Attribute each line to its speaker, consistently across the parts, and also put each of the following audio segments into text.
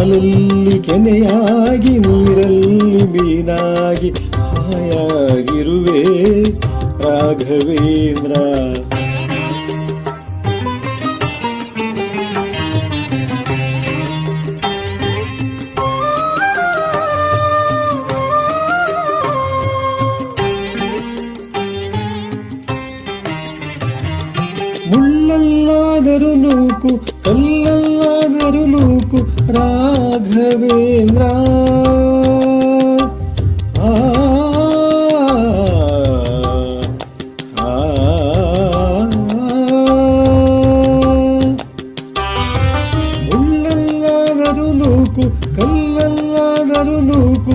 Speaker 1: ಹಾಲಲ್ಲಿ ಕೆನೆಯಾಗಿ ನೀರಲ್ಲಿ ಮೀನಾಗಿ ಹಾಯಾಗಿರುವೆ ರಾಘವೇಂದ್ರ. ಮುಳ್ಳಲ್ಲಾದರೂ ನೂಕು ಕಲ್ಲಲ್ಲಾದರೂ ನೂಕು ರಾಘವೇಂದ್ರ ಆ, ಆ, ಮುಳ್ಳಲ್ಲಾದರೂ ನೂಕು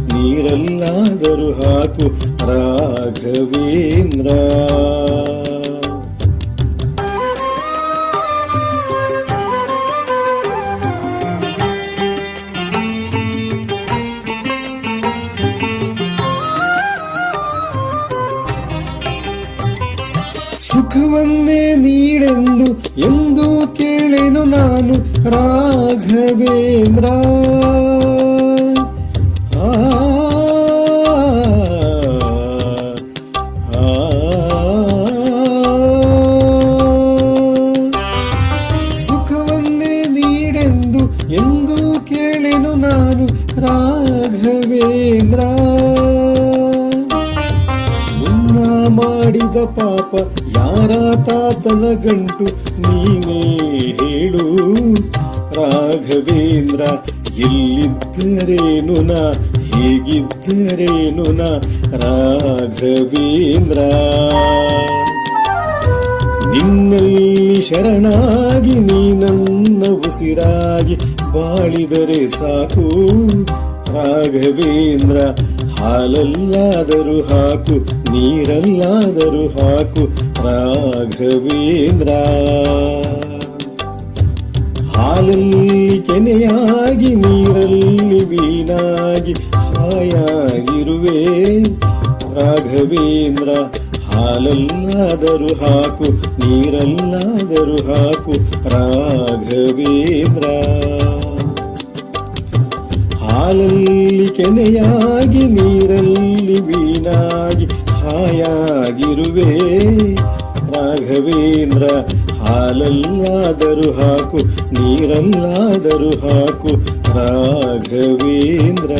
Speaker 1: ನೀರಲ್ಲಾದರೂ ಹಾಕು ರಾಘವೇಂದ್ರ. ಸುಖವನ್ನೇ ನೀಡೆಂದು ಎಂದು ಕೇಳೆನು ನಾನು ರಾಘವೇಂದ್ರ. ರಾಘವೇಂದ್ರ ಮುನ್ನ ಮಾಡಿದ ಪಾಪ ಯಾರ ತಾತನ ಗಂಟು ನೀನೇ ಹೇಳು. ರಾಘವೇಂದ್ರ, ಎಲ್ಲಿದ್ದರೇನು ನಾ? ಹೇಗಿದ್ದರೇನು ನಾ? ರಾಘವೇಂದ್ರ. ನಿನ್ನಲ್ಲಿ ಶರಣಾಗಿ ನೀ ನನ್ನ ಉಸಿರಾಗಿ ಬಾಳಿದರೆ ಸಾಕು. ರಾಘವೇಂದ್ರ ಹಾಲಲ್ಲಾದರೂ ಹಾಕು, ನೀರಲ್ಲಾದರೂ ಹಾಕು, ರಾಘವೇಂದ್ರ. ಹಾಲಲ್ಲಿ ಕೆನೆಯಾಗಿ ನೀರಲ್ಲಿ ವೀನಾಗಿ ಹಾಯಾಗಿರುವೆ ರಾಘವೇಂದ್ರ. ಹಾಲಲ್ಲಾದರೂ ಹಾಕು, ನೀರಲ್ಲಾದರೂ ಹಾಕು, ರಾಘವೇಂದ್ರ. ಹಾಲಲ್ಲಿ ಕೆನೆಯಾಗಿ ನೀರಲ್ಲಿ ವೀಣಾಗಿ ಹಾಯಾಗಿರುವೆ. ರಾಘವೇಂದ್ರ ಹಾಲಲ್ಲಾದರೂ ಹಾಕು ನೀರಲ್ಲಾದರೂ ಹಾಕು ರಾಘವೇಂದ್ರ.